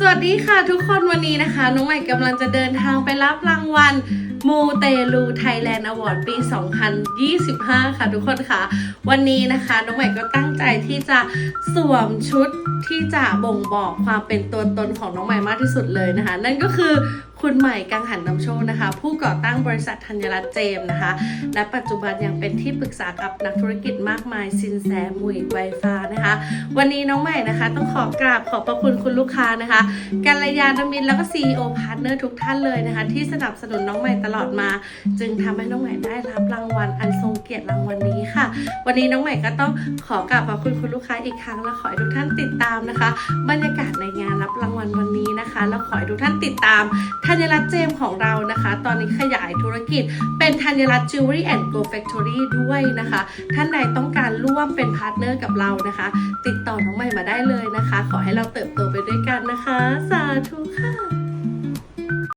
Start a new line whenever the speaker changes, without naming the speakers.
สวัสดีค่ะทุกคนวันนี้นะคะ น้องใหม่กำลังจะเดินทางไปรับรางวัลมูเตลูไทยแลนด์อวอร์ดปี 2025 ค่ะทุกคนค่ะ วันนี้นะคะ น้องใหม่ก็ตั้งใจที่จะสวมชุดที่จะบ่งบอกความเป็นตัวตนของน้องใหม่มากที่สุดเลยนะคะ นั่นก็คือคุณใหม่กังหันนำโชคนะคะ ผู้ก่อตั้งบริษัทธัญรัตน์เจมนะคะ และปัจจุบันยังเป็นที่ปรึกษากับนักธุรกิจมากมายสินแสมุยไวฟ้านะคะ วันนี้น้องใหม่นะคะ ต้องขอกราบขอบพระคุณคุณลูกค้านะคะกัลยาณมิตรแล้วก็ CEO พาร์ทเนอร์ทุกท่านเลยนะคะ ที่สนับสนุนน้องใหม่ตลอดมา จึงทำให้น้องใหม่ได้รับรางวัลอันทรงเกียรติรางวัลนี้ค่ะ วันนี้น้องใหม่ก็ต้องขอกราบขอบคุณคุณลูกค้าอีกครั้งและขอให้ทุกท่านติดตามนะคะ บรรยากาศในงานรับรางวัลวันนี้นะคะ แล้วขอให้ทุกท่านติดตามธัญรัตน์เจมของเรานะคะ ตอนนี้ขยายธุรกิจ เป็นธัญรัตน์จิวเวลรี่แอนด์โกลแฟคทอรี่ด้วยนะคะ ท่านใดต้องการร่วมเป็นพาร์ทเนอร์กับเรานะคะ ติดต่อน้องใหม่มาได้เลยนะคะ ขอให้เราเติบโตไปด้วยกันนะคะ สาธุค่ะ